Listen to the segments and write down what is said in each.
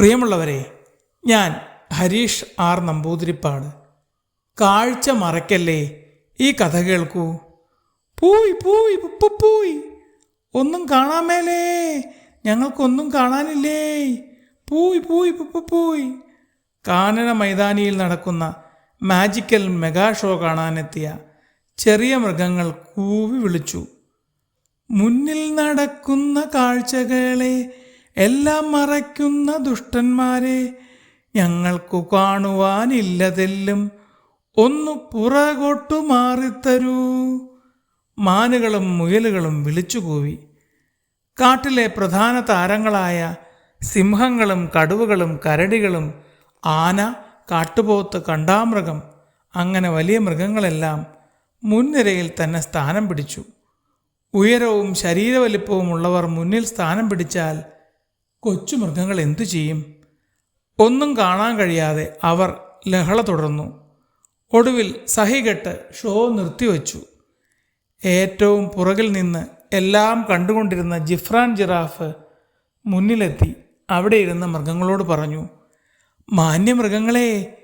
പ്രിയമുള്ളവരെ ഞാൻ ഹരീഷ് ആർ നമ്പൂതിരിപ്പാട്. കാഴ്ച മറക്കല്ലേ ഈ കഥ കേൾക്കൂ. പൂയി പൂയി പൂയി. ഒന്നും കാണാൻ മേലേ. ഞങ്ങൾക്കൊന്നും കാണാനില്ലേ. പൂയി പൂയി പോയി. കാനന മൈതാനിയിൽ നടക്കുന്ന മാജിക്കൽ മെഗാ ഷോ കാണാനെത്തിയ ചെറിയ മൃഗങ്ങൾ കൂവി വിളിച്ചു. മുന്നിൽ നടക്കുന്ന കാഴ്ചകളെ എല്ലാം മറയ്ക്കുന്ന ദുഷ്ടന്മാരെ ഞങ്ങൾക്കു കാണുവാനില്ലതെല്ലും ഒന്ന് പുറകോട്ടു മാറിത്തരൂ. മാനുകളും മുയലുകളും വിളിച്ചുകൂവി. കാട്ടിലെ പ്രധാന താരങ്ങളായ സിംഹങ്ങളും കടുവകളും കരടികളും ആന കാട്ടുപോത്ത് കണ്ടാമൃഗം അങ്ങനെ വലിയ മൃഗങ്ങളെല്ലാം മുൻനിരയിൽ തന്നെ സ്ഥാനം പിടിച്ചു. ഉയരവും ശരീരവലിപ്പവും ഉള്ളവർ മുന്നിൽ സ്ഥാനം പിടിച്ചാൽ കൊച്ചു മൃഗങ്ങൾ എന്തു ചെയ്യും? ഒന്നും കാണാൻ കഴിയാതെ അവർ ലഹള തുടർന്നു. ഒടുവിൽ സഹികെട്ട് ഷോ നിർത്തിവച്ചു. ഏറ്റവും പുറകിൽ നിന്ന് എല്ലാം കണ്ടുകൊണ്ടിരുന്ന ജിഫ്രാൻ ജിറാഫ് മുന്നിലെത്തി അവിടെ ഇരുന്ന മൃഗങ്ങളോട് പറഞ്ഞു മാന്യമൃഗങ്ങളെ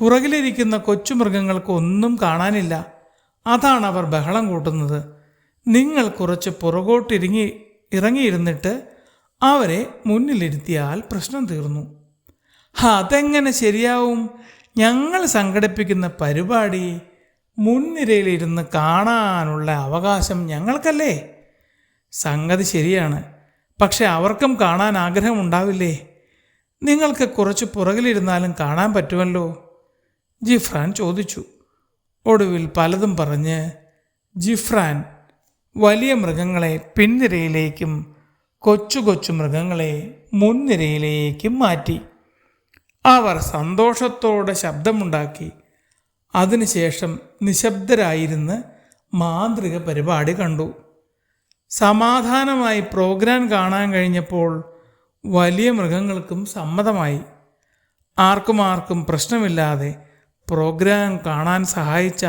പുറകിലിരിക്കുന്ന കൊച്ചു മൃഗങ്ങൾക്ക് ഒന്നും കാണാനില്ല. അതാണ് അവർ ബഹളം കൂട്ടുന്നത്. നിങ്ങൾ കുറച്ച് പുറകോട്ടിരിങ്ങി ഇറങ്ങിയിരുന്നിട്ട് അവരെ മുന്നിലിരുത്തിയാൽ പ്രശ്നം തീർന്നു. അതെങ്ങനെ ശരിയാവും? ഞങ്ങൾ സംഘടിപ്പിക്കുന്ന പരിപാടി മുൻനിരയിലിരുന്ന് കാണാനുള്ള അവകാശം ഞങ്ങൾക്കല്ലേ? സംഗതി ശരിയാണ്. പക്ഷെ അവർക്കും കാണാൻ ആഗ്രഹമുണ്ടാവില്ലേ നിങ്ങൾക്ക് കുറച്ച് പുറകിലിരുന്നാലും കാണാൻ പറ്റുമല്ലോ? ജിഫ്രാൻ ചോദിച്ചു. ഒടുവിൽ പലതും പറഞ്ഞ് ജിഫ്രാൻ വലിയ മൃഗങ്ങളെ പിൻനിരയിലേക്കും കൊച്ചു കൊച്ചു മൃഗങ്ങളെ മുൻനിരയിലേക്ക് മാറ്റി. അവർ സന്തോഷത്തോടെ ശബ്ദമുണ്ടാക്കി. അതിനുശേഷം നിശബ്ദരായിരുന്ന് മാന്ത്രിക പരിപാടി കണ്ടു. സമാധാനമായി പ്രോഗ്രാം കാണാൻ കഴിഞ്ഞപ്പോൾ വലിയ മൃഗങ്ങൾക്കും സമ്മതമായി. ആർക്കും ആർക്കും പ്രശ്നമില്ലാതെ പ്രോഗ്രാം കാണാൻ സഹായിച്ച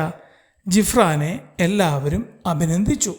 ജിഫ്രാനെ എല്ലാവരും അഭിനന്ദിച്ചു.